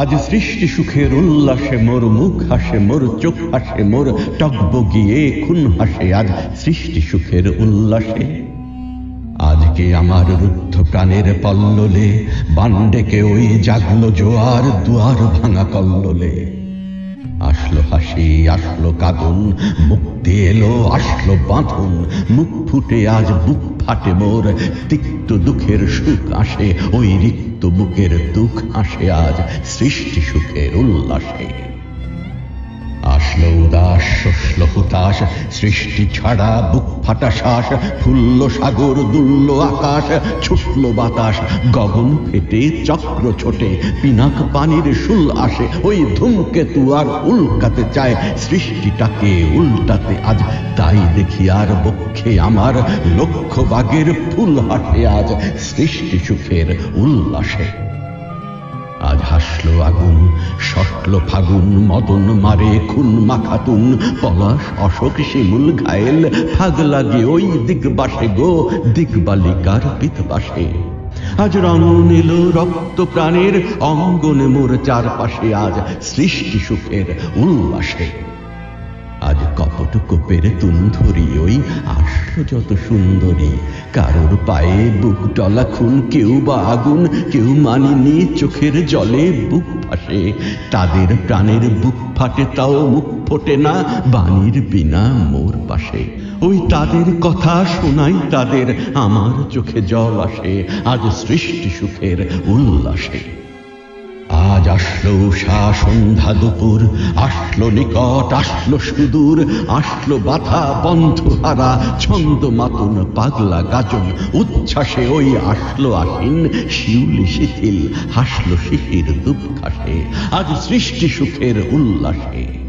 আজ সৃষ্টি সুখের উল্লাসে মোর মুখ হাসে, মোর চোখ হাসে, মোর টকবগিয়ে খুন হাসে। আজ সৃষ্টি সুখের উল্লাসে, আজকে আমার রুদ্ধ প্রাণের পল্ললে, বান্ডেকে ওই জাগলো জোয়ার দুয়ার ভাঙা কল্লোলে। আসলো হাসি, আসলো কাঁদন মুক্তি এলো, আসলো বাঁধন, মুখ ফুটে আজ বুক ফাটে মোর, তিক্ত দুঃখের সুখ আসে, ওই রিক্ত বুকের দুঃখ আসে আজ, সৃষ্টি সুখের উল্লাসে। হুতাশ সৃষ্টি ছাড়া বুক ফাটা শ্বাস, ফুল্ল সাগর, দুল্ল আকাশ, ছুটল বাতাস, গগন ফেটে, চক্র ছোটে, পিনাক পানির শুল আসে, ওই ধূমকেতু আর উল্কাতে চায়, সৃষ্টিটাকে উল্টাতে আজ, তাই দেখি আর বক্ষে আমার লক্ষ বাগের ফুল হাটে আজ, সৃষ্টি সুখের উল্লাসে। আজ হাসলো আগুন সটল ফাগুন, মদন মারে খুন মাখাতুন, পলাশ অশোক শিমুল ঘায়েল, ফাগ লাগে ওই দিগবাসে গো, দিগবালিকার পিতবাসে। আজ রঙন নিল রক্ত প্রাণের, অঙ্গনে মোর চারপাশে আজ সৃষ্টি সুখের উল্লাসে। আজ কপট কোপের তুন্ধরি ওই আসলো যত সুন্দরী। কারোর পায়ে বুক ডলা খুন, কেউ বা আগুন, কেউ মানিনি চোখের জলে বুক ফাটে তাদের প্রাণের বুক ফাটে, তাও মুখ ফোটে না, বাণীর বিনা মোর পাশে। ওই তাদের কথা শোনাই তাদের, আমার চোখে জল আসে, আজ সৃষ্টি সুখের উল্লাসে। আসলো উষা সন্ধ্যা দুপুর, আসলো নিকট, আসলো সুদূর, আসলো বাধা বন্ধ হারা ছন্দ মাতুন, পাগলা গাজন, উচ্ছ্বাসে ওই আসলো আসিন, শিউলি শিথিল, হাসলো শিশির দুঃখাসে আজ সৃষ্টি সুখের উল্লাসে।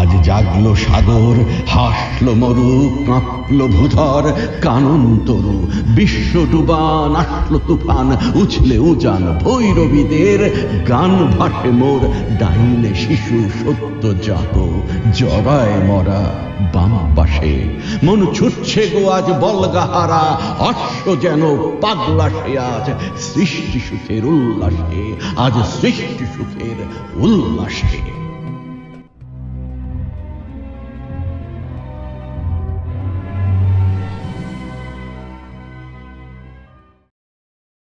আজ জাগলো সাগর, হাসলো মরু, কাঁপলো ভূধর, কানন তরু, বিশ্ব ডুবান, আসলো তুফান, উছলে উজান ভৈরবীদের, গান ভাসে মোর, ডাইনে শিশু সত্য জাত জরায় মরা বাম পাশে। মন ছুটছে গো আজ বলগাহারা, অশ্ব যেন পাগলা সে আজ সৃষ্টি সুখের উল্লাসে, আজ সৃষ্টি সুখের উল্লাসে।